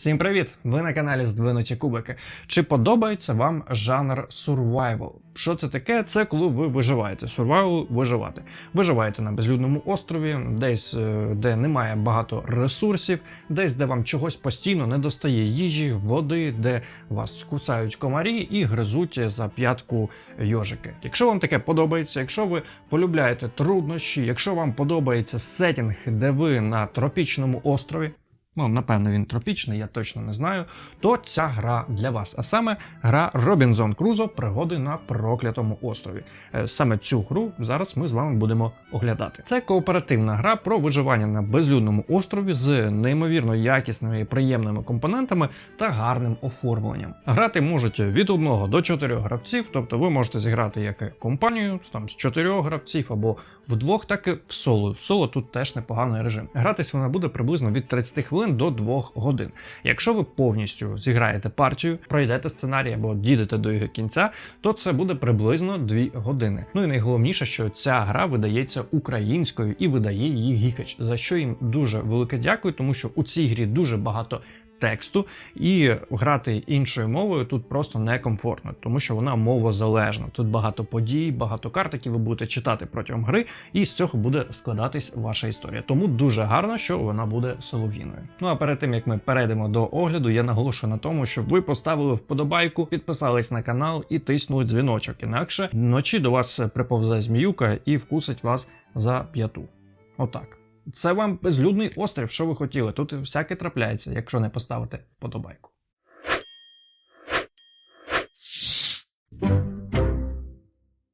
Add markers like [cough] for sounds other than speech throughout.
Всім привіт! Ви на каналі Здвинуті Кубики. Чи подобається вам жанр survival? Що це таке? Це коли ви виживаєте. Survival – виживати. Виживаєте на безлюдному острові, десь е, де немає багато ресурсів, десь де вам чогось постійно не достає їжі, води, де вас кусають комарі і гризуть за п'ятку йожики. Якщо вам таке подобається, якщо ви полюбляєте труднощі, якщо вам подобається сетінг, де ви на тропічному острові. Ну, напевно, він тропічний, я точно не знаю. То ця гра для вас. А саме гра Robinson Crusoe Пригоди на проклятому острові. Е, Саме цю гру зараз ми з вами будемо оглядати. Це кооперативна гра про виживання на безлюдному острові з неймовірно якісними і приємними компонентами та гарним оформленням. Грати можуть від 1 до 4 гравців, тобто ви можете зіграти як компанію там з 4 гравців або вдвох, так і в соло. В соло тут теж непоганий режим. Гратись вона буде приблизно від 30 хвилин до 2 годин. Якщо ви повністю зіграєте партію, пройдете сценарій або дійдете до його кінця, то це буде приблизно 2 години. Ну і найголовніше, що ця гра видається українською і видає її гікач, за що їм дуже велике дякую, тому що у цій грі дуже багато. Тексту і грати іншою мовою тут просто некомфортно, тому що вона мовозалежна. Тут багато подій, багато карт, які ви будете читати протягом гри, і з цього буде складатись ваша історія. Тому дуже гарно, що вона буде солов'їною. Ну а перед тим як ми перейдемо до огляду, я наголошую на тому, щоб ви поставили вподобайку, підписались на канал і тиснули дзвіночок. Інакше вночі до вас приповзе зміюка і вкусить вас за п'яту. Отак. Це вам безлюдний острів, що ви хотіли. Тут всяке трапляється, якщо не поставити вподобайку.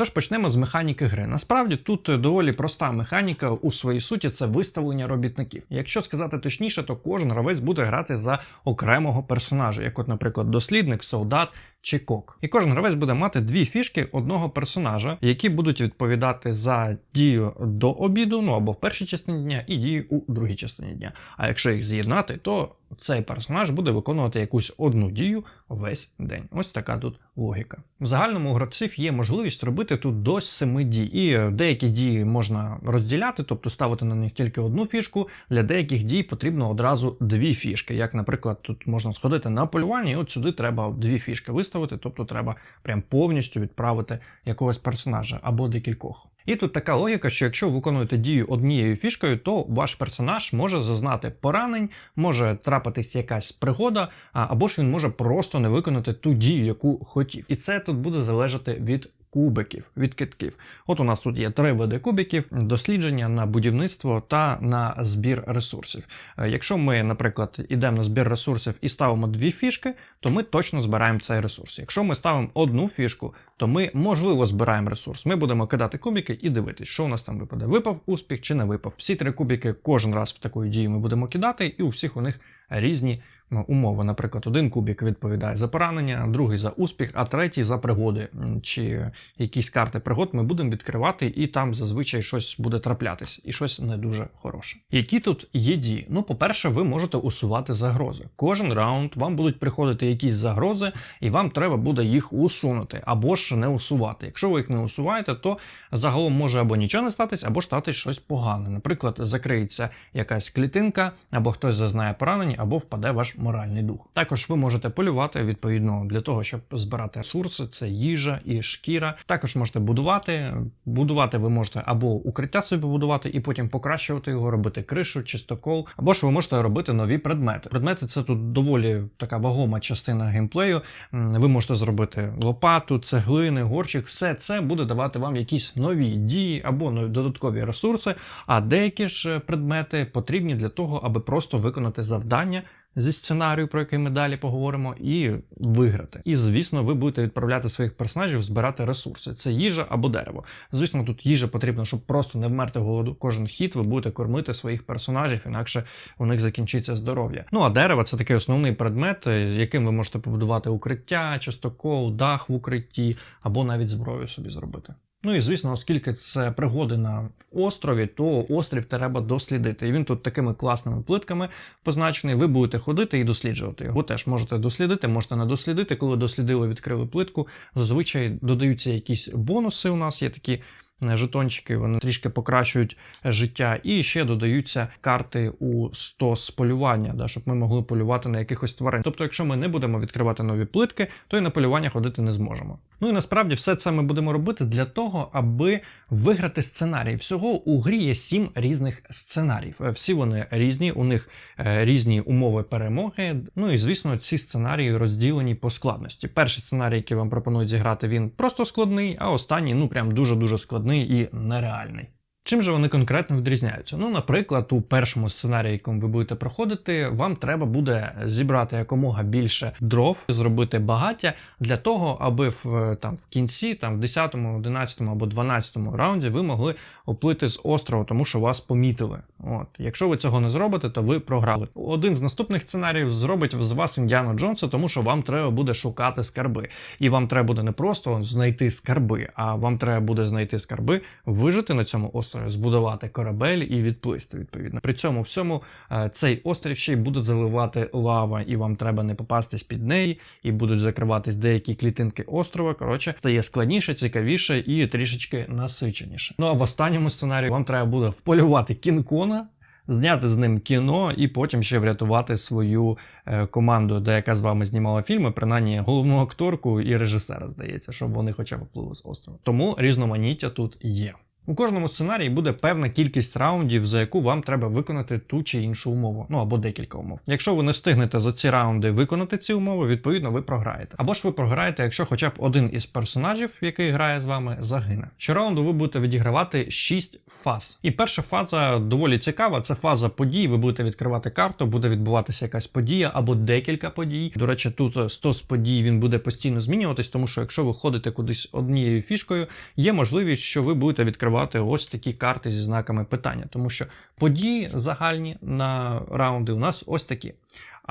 Тож почнемо з механіки гри. Насправді тут доволі проста механіка у своїй суті це виставлення робітників. Якщо сказати точніше, то кожен гравець буде грати за окремого персонажа, як, от, наприклад, дослідник, солдат чи кок. І кожен гравець буде мати дві фішки одного персонажа, які будуть відповідати за дію до обіду, ну або в першій частині дня, і дію у другій частині дня. А якщо їх з'єднати, то цей персонаж буде виконувати якусь одну дію весь день. Ось така тут логіка. В загальному у гравців є можливість робити тут до 7 дій, і деякі дії можна розділяти, тобто ставити на них тільки одну фішку. Для деяких дій потрібно одразу дві фішки. Як, наприклад, тут можна сходити на полювання, і от сюди треба дві фішки виставити, тобто треба прям повністю відправити якогось персонажа або декількох. І тут така логіка, що якщо ви виконуєте дію однією фішкою, то ваш персонаж може зазнати поранень, може трапитись якась пригода, або ж він може просто не виконати ту дію, яку хотів. І це тут буде залежати від. Кубиків від китків. От у нас тут є три види кубиків: дослідження на будівництво та на збір ресурсів. Е, Якщо ми, наприклад, йдемо на збір ресурсів і ставимо дві фішки, то ми точно збираємо цей ресурс. Якщо ми ставимо одну фішку, то ми можливо збираємо ресурс. Ми будемо кидати кубики і дивитись, що у нас там випаде. Випав успіх чи не випав. Всі три кубики кожен раз в таку дію ми будемо кидати, і у всіх у них різні умови. Наприклад, один кубик відповідає за поранення, другий за успіх, а третій за пригоди. Чи якісь карти пригод ми будемо відкривати, і там зазвичай щось буде траплятись, і щось не дуже хороше. Які тут є дії? Ну, по-перше, ви можете усувати загрози. Кожен раунд вам будуть приходити якісь загрози, і вам треба буде їх усунути або ж не усувати. Якщо ви їх не усуваєте, то загалом може або нічого не статись, або ж статись щось погане. Наприклад, закриється якась клітинка, або хтось зазнає поранення, або впаде ваш моральний дух. Також ви можете полювати відповідно для того, щоб збирати ресурси, це їжа і шкіра. Також можете будувати. Будувати ви можете або укриття собі будувати і потім покращувати його, робити кришу, чистокол, або ж ви можете робити нові предмети. Предмети це тут доволі така вагома частина геймплею. Ви можете зробити лопату, цеглини, горщик. Все це буде давати вам якісь нові дії або додаткові ресурси. А деякі ж предмети потрібні для того, аби просто виконати завдання. Зі сценарію, про який ми далі поговоримо, і виграти. І звісно, ви будете відправляти своїх персонажів збирати ресурси. Це їжа або дерево. Звісно, тут їжа потрібна, щоб просто не вмерти голоду. Кожен хід ви будете кормити своїх персонажів, інакше у них закінчиться здоров'я. Ну а дерево це такий основний предмет, е, яким ви можете побудувати укриття, частокол, дах в укритті, або навіть зброю собі зробити. Ну і звісно, оскільки це пригоди на острові, то острів треба дослідити. І він тут такими класними плитками позначений. Ви будете ходити і досліджувати його. Теж можете дослідити, можете не дослідити. Коли дослідили, відкрили плитку. Зазвичай додаються якісь бонуси. У нас є такі е, жетончики, вони трішки покращують е, життя. І ще додаються карти у 100 з полювання, да, щоб ми могли полювати на якихось тварин. Тобто, якщо ми не будемо відкривати нові плитки, то і на полювання ходити не зможемо. Ну і насправді все це ми будемо робити для того, аби виграти сценарій. Всього у грі є сім різних сценаріїв. Е, Всі вони різні, у них е, різні умови перемоги. Ну і звісно, ці сценарії розділені по складності. Перший сценарій, який вам пропонують зіграти, він просто складний, а останній ну прям дуже дуже складний і нереальний. Чим же вони конкретно відрізняються? Ну, наприклад, у першому сценарії, якому ви будете проходити, вам треба буде зібрати якомога більше дров, зробити багаття для того, аби в там в кінці, там в 10, 11 або 12 раунді ви могли оплити з острову, тому що вас помітили. От, якщо ви цього не зробите, то ви програли. Один з наступних сценаріїв зробить з вас Індіану Джонса, тому що вам треба буде шукати скарби. І вам треба буде не просто знайти скарби, а вам треба буде знайти скарби, вижити на цьому острові, збудувати корабель і відплисти. Відповідно, при цьому всьому е, цей острів ще й буде заливати лава, і вам треба не попастись під неї, і будуть закриватись деякі клітинки острова. Коротше, стає складніше, цікавіше і трішечки насиченіше. Ну а в останньому сценарії вам треба буде вполювати кінкона. Зняти з ним кіно і потім ще врятувати свою е, команду, де яка з вами знімала фільми, принаймні головну акторку і режисера, здається, щоб вони хоча б впливи з острова. Тому різноманіття тут є. У кожному сценарії буде певна кількість раундів, за яку вам треба виконати ту чи іншу умову, ну або декілька умов. Якщо ви не встигнете за ці раунди виконати ці умови, відповідно ви програєте. Або ж ви програєте, якщо хоча б один із персонажів, який грає з вами, загине. Щораунду ви будете відігравати 6 фаз. І перша фаза доволі цікава. Це фаза подій. Ви будете відкривати карту, буде відбуватися якась подія або декілька подій. До речі, тут 100 з подій він буде постійно змінюватись, тому що якщо ви ходите кудись однією фішкою, є можливість, що ви будете відкривати ось такі карти зі знаками питання, тому що події загальні на раунди у нас ось такі.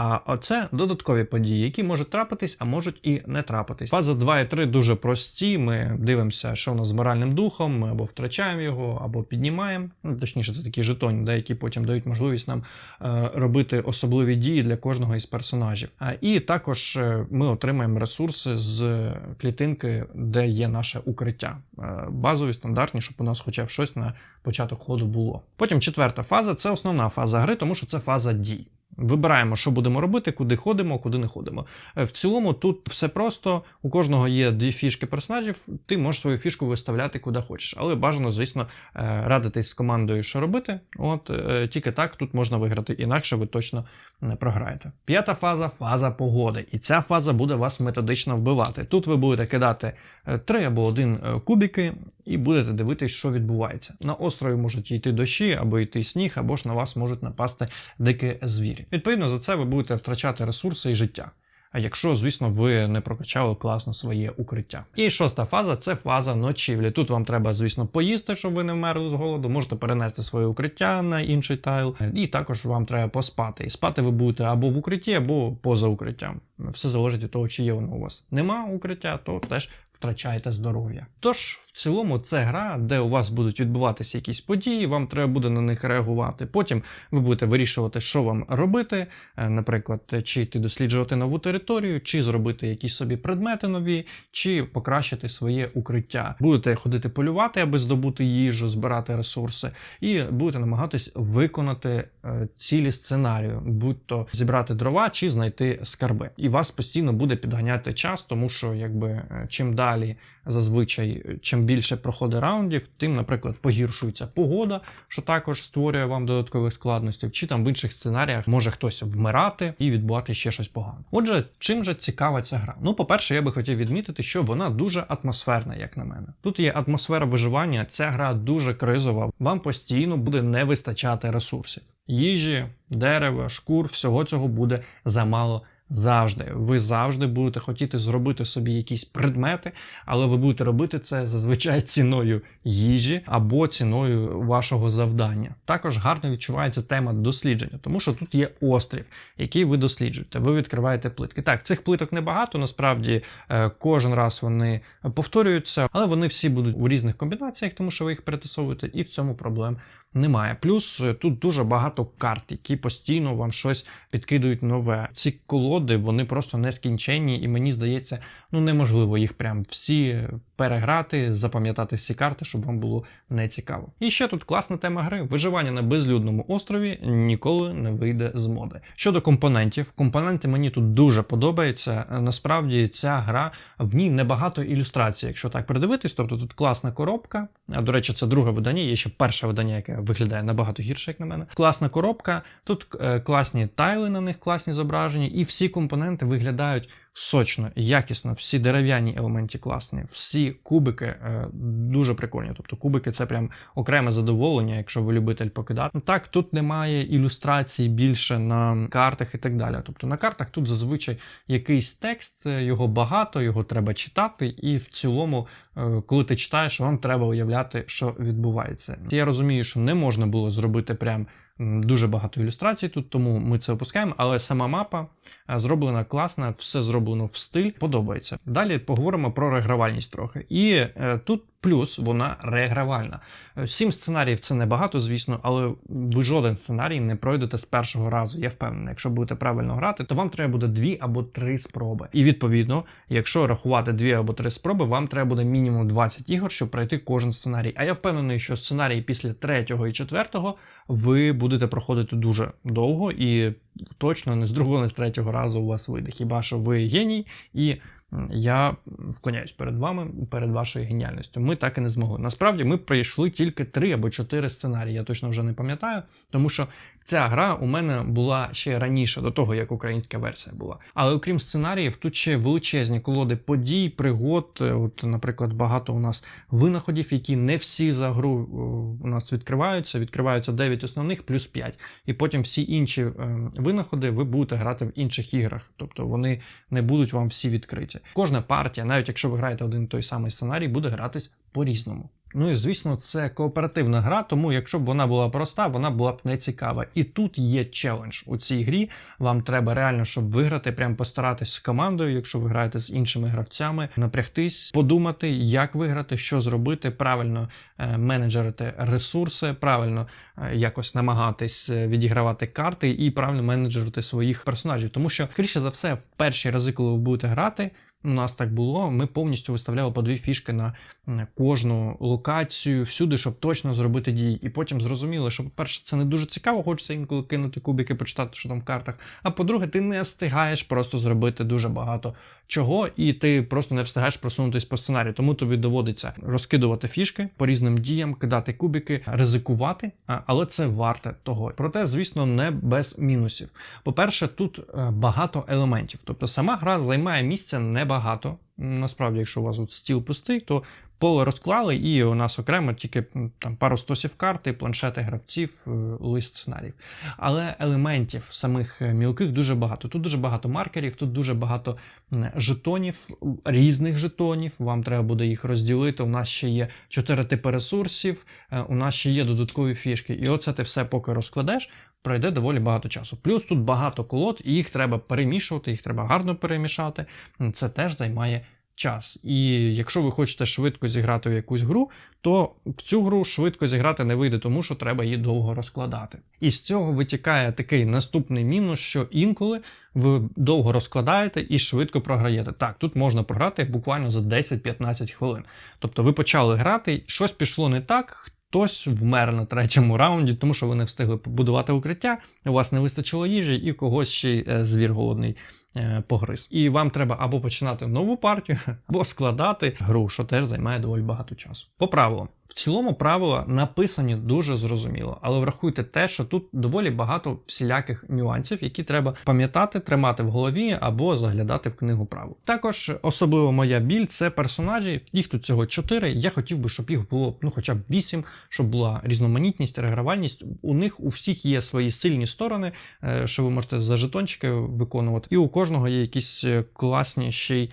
А оце додаткові події, які можуть трапитись, а можуть і не трапитись. Фаза 2 і 3 дуже прості. Ми дивимося, що в нас з моральним духом, ми або втрачаємо його, або піднімаємо. Ну, точніше, це такі жетоні, да, які потім дають можливість нам е, робити особливі дії для кожного із персонажів. А, і також е, ми отримаємо ресурси з клітинки, де є наше укриття. Е, базові, стандартні, щоб у нас хоча б щось на початок ходу було. Потім четверта фаза це основна фаза гри, тому що це фаза дій. Вибираємо, що будемо робити, куди ходимо, куди не ходимо. Е, В цілому тут все просто. У кожного є дві фішки персонажів. Ти можеш свою фішку виставляти куди хочеш. Але бажано, звісно, е, радитись з командою, що робити. От е, тільки так тут можна виграти, інакше ви точно не програєте. П'ята фаза фаза погоди. І ця фаза буде вас методично вбивати. Тут ви будете кидати е, три або один кубіки і будете дивитись, що відбувається. На острові можуть йти дощі, або йти сніг, або ж на вас можуть напасти дикі звірі. Відповідно, за це ви будете втрачати ресурси і життя. А якщо, звісно, ви не прокачали класно своє укриття. І шоста фаза це фаза ночівлі. Тут вам треба, звісно, поїсти, щоб ви не вмерли з голоду. Можете перенести своє укриття на інший тайл, і також вам треба поспати. І спати ви будете або в укритті, або поза укриттям. Все залежить від того, чи є воно у вас. Нема укриття, то теж втрачаєте здоров'я. Тож, в цілому, це гра, де у вас будуть відбуватися якісь події, вам треба буде на них реагувати. Потім ви будете вирішувати, що вам робити. Е, Наприклад, чи йти досліджувати нову територію, чи зробити якісь собі предмети нові, чи покращити своє укриття. Будете ходити полювати, аби здобути їжу, збирати ресурси, і будете намагатись виконати е, цілі сценарію, будь-то зібрати дрова чи знайти скарби. І вас постійно буде підганяти час, тому що якби е, чим далі зазвичай, чим більше проходить раундів, тим, наприклад, погіршується погода, що також створює вам додаткових складностей, чи там в інших сценаріях може хтось вмирати і відбувати ще щось погане. Отже, чим же цікава ця гра? Ну, по-перше, я би хотів відмітити, що вона дуже атмосферна, як на мене. Тут є атмосфера виживання, ця гра дуже кризова. Вам постійно буде не вистачати ресурсів. Їжі, дерева, шкур, всього цього буде замало завжди. Ви завжди будете хотіти зробити собі якісь предмети, але ви будете робити це зазвичай [laughs] ціною їжі або ціною вашого завдання. Також гарно відчувається тема дослідження, тому що тут є острів, який ви досліджуєте. Ви відкриваєте плитки. Так, цих плиток небагато, насправді е, кожен раз вони повторюються, але вони всі будуть у різних комбінаціях, тому що ви їх перетасовуєте, і в цьому проблем немає. Плюс е, тут дуже багато карт, які постійно вам щось підкидують нове. Ці колоди вони просто нескінченні, і мені здається, ну неможливо їх прям всі переграти, запам'ятати всі карти, щоб вам було не цікаво. І ще тут класна тема гри. Виживання на безлюдному острові ніколи не вийде з моди. Щодо компонентів, компоненти мені тут дуже подобаються. Насправді ця гра в ній небагато ілюстрацій, якщо так придивитись. Тобто тут класна коробка. А до речі, це друге видання. Є ще перше видання, яке виглядає набагато гірше, як на мене. Класна коробка. Тут е, класні тайли на них, класні зображення, і всі компоненти виглядають сочно, якісно, всі дерев'яні елементи класні, всі кубики е, дуже прикольні. Тобто кубики це прям окреме задоволення, якщо ви любитель покидати. Ну, Так, тут немає ілюстрацій більше на картах і так далі. Тобто на картах тут зазвичай якийсь текст, е, його багато, його треба читати, і в цілому, е, коли ти читаєш, вам треба уявляти, що відбувається. Я розумію, що не можна було зробити прям. Дуже багато ілюстрацій тут, тому ми це опускаємо. Але сама мапа е, зроблена класна, все зроблено в стиль, подобається. Далі поговоримо про регравальність трохи. І е, тут плюс вона регравальна. Е, Сім сценаріїв це небагато, звісно, але ви жоден сценарій не пройдете з першого разу. Я впевнений, якщо будете правильно грати, то вам треба буде дві або три спроби. І відповідно, якщо рахувати дві або три спроби, вам треба буде мінімум 20 ігор, щоб пройти кожен сценарій. А я впевнений, що сценарій після третього і четвертого ви будете проходити дуже довго і точно не з другого, не з третього разу у вас вийде. Хіба що ви геній і. Я вклоняюсь перед вами, перед вашою геніальністю. Ми так і не змогли. Насправді ми пройшли тільки три або чотири сценарії. Я точно вже не пам'ятаю, тому що ця гра у мене була ще раніше, до того як українська версія була. Але окрім сценаріїв, тут ще величезні колоди подій, пригод. Е, От, наприклад, багато у нас винаходів, які не всі за гру е, у нас відкриваються. Відкриваються 9 основних плюс 5. І потім всі інші е, винаходи ви будете грати в інших іграх. Тобто вони не будуть вам всі відкриті. Кожна партія, навіть якщо ви граєте один і той самий сценарій, буде гратись по-різному. Ну і звісно, це кооперативна гра, тому якщо б вона була проста, вона була б не цікава. І тут є челендж у цій грі. Вам треба реально, щоб виграти, прям постаратись з командою, якщо ви граєте з іншими гравцями, напрягтись, подумати, як виграти, що зробити, правильно е, менеджерити ресурси, правильно е, якось намагатись е, відігравати карти і правильно менеджерити своїх персонажів. Тому що, скоріше за все, в перші рази, коли ви будете грати. У нас так було. Ми повністю виставляли по дві фішки на кожну локацію, всюди, щоб точно зробити дії. І потім зрозуміли, що, по-перше, це не дуже цікаво, хочеться інколи кинути кубики, почитати, що там в картах. А по-друге, ти не встигаєш просто зробити дуже багато чого, і ти просто не встигаєш просунутись по сценарію. Тому тобі доводиться розкидувати фішки по різним діям, кидати кубики, ризикувати, але це варте того. Проте, звісно, не без мінусів. По-перше, тут е, багато елементів. Тобто сама гра займає місця небагато. Насправді, якщо у вас тут стіл пустий, то поле розклали, і у нас окремо тільки там пару стосів карти, планшети гравців, е, лист сценаріїв. Але елементів самих е, мілких дуже багато. Тут дуже багато маркерів, тут дуже багато жетонів, різних жетонів. Вам треба буде їх розділити. У нас ще є чотири типи ресурсів, е, у нас ще є додаткові фішки. І оце ти все поки розкладеш. Пройде доволі багато часу. Плюс тут багато колод, і їх треба перемішувати, їх треба гарно перемішати. Це теж займає час. І якщо ви хочете швидко зіграти в якусь гру, то в цю гру швидко зіграти не вийде, тому що треба її довго розкладати. І з цього витікає такий наступний мінус, що інколи ви довго розкладаєте і швидко програєте. Так, тут можна програти буквально за 10-15 хвилин. Тобто ви почали грати, щось пішло не так. Хтось вмер на третьому раунді, тому що ви не встигли побудувати укриття, у вас не вистачило їжі, і когось ще е, звір голодний погриз. І вам треба або починати нову партію, [laughs] або складати гру, що теж займає доволі багато часу. По правилам. В цілому правила написані дуже зрозуміло, але врахуйте те, що тут доволі багато всіляких нюансів, які треба пам'ятати, тримати в голові або заглядати в книгу правил. Також особливо моя біль це персонажі. Їх тут всього 4. Я хотів би, щоб їх було ну хоча б 8, щоб була різноманітність, регравальність. У них у всіх є свої сильні сторони, е, що ви можете за жетончики виконувати. І у кожного є якісь е, класні ще й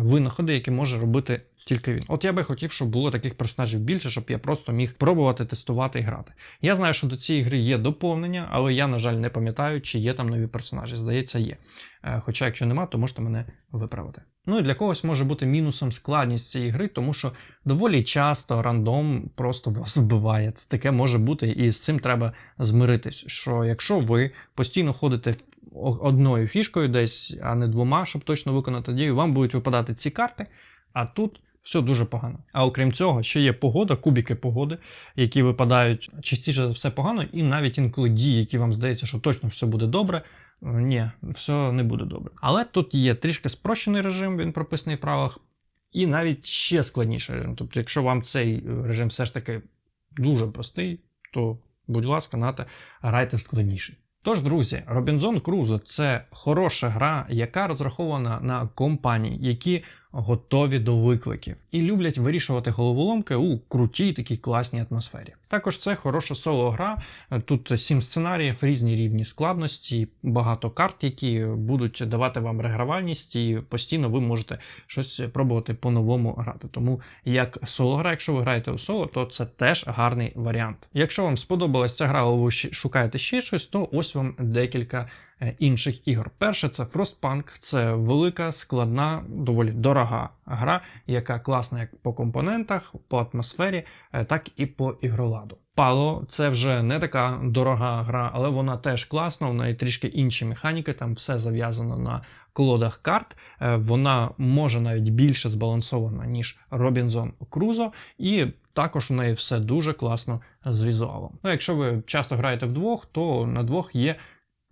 винаходи, які може робити тільки він. От я би хотів, щоб було таких персонажів більше, щоб я просто міг пробувати, тестувати і грати. Я знаю, що до цієї гри є доповнення, але я, на жаль, не пам'ятаю, чи є там нові персонажі. Здається, є. Е, Хоча, якщо нема, то можете мене виправити. Ну і для когось може бути мінусом складність цієї гри, тому що доволі часто рандом просто вас вбиває. Це таке може бути, і з цим треба змиритись. Що якщо ви постійно ходите одною фішкою десь, а не двома, щоб точно виконати дію, вам будуть випадати ці карти. А тут Все дуже погано. А окрім цього, ще є погода, кубики погоди, які випадають частіше за все погано, і навіть інколи дії, які вам здається, що точно все буде добре. е, Ні, все не буде добре. Але тут є трішки спрощений режим, він прописаний в правилах, і навіть ще складніший режим. Тобто, якщо вам цей е, режим все ж таки дуже простий, то, будь ласка, нате, грайте в складніший. Тож, друзі, Robinson Crusoe – це хороша гра, яка розрахована на компанії, які готові до викликів і люблять вирішувати головоломки у крутій такій класній атмосфері. Також це хороша соло-гра. Тут сім сценаріїв, різні рівні складності, багато карт, які будуть давати вам регравальність, і постійно ви можете щось пробувати по-новому грати. Тому як соло-гра, якщо ви граєте у соло, то це теж гарний варіант. Якщо вам сподобалась ця гра, але ви шукаєте ще щось, то ось вам декілька інших ігор. Перше це Frostpunk, це велика, складна, доволі дорога гра, яка класна як по компонентах, по атмосфері, е, так і по ігроладу. Пало це вже не така дорога гра, але вона теж класна, в неї трішки інші механіки, там все зав'язано на колодах карт. Е, Вона може навіть більше збалансована, ніж Robinson Crusoe, і також у неї все дуже класно з візуалом. Ну, якщо ви часто граєте вдвох, то на двох є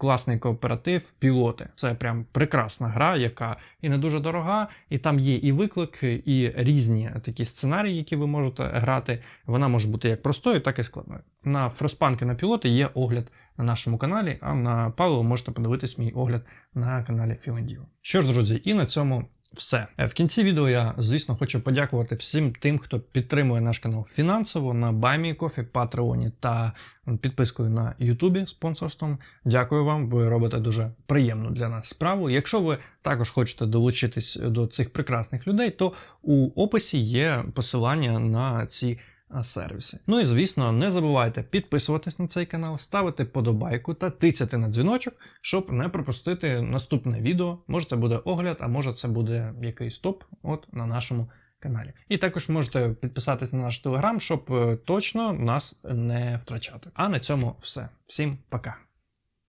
класний кооператив пілоти. Це прям прекрасна гра, яка і не дуже дорога, і там є і виклики, і різні такі сценарії, які ви можете грати. Вона може бути як простою, так і складною. На фроспанки на пілоти є огляд на нашому каналі, а на Павло можете подивитись мій огляд на каналі Філандіо. Що ж, друзі, і на цьому все. Е, В кінці відео я, звісно, хочу подякувати всім тим, хто підтримує наш канал фінансово на Баймі Кофі, Патреоні та підпискою на Ютубі спонсорством. Дякую вам, ви робите дуже приємну для нас справу. Якщо ви також хочете долучитись до цих прекрасних людей, то у описі є посилання на ці сервіси. Ну і звісно, не забувайте підписуватись на цей канал, ставити подобайку та тицяти на дзвіночок, щоб не пропустити наступне відео. Може це буде огляд, а може це буде якийсь топ от на нашому каналі. І також можете підписатись на наш телеграм, щоб е, точно нас не втрачати. А на цьому все. Всім пока.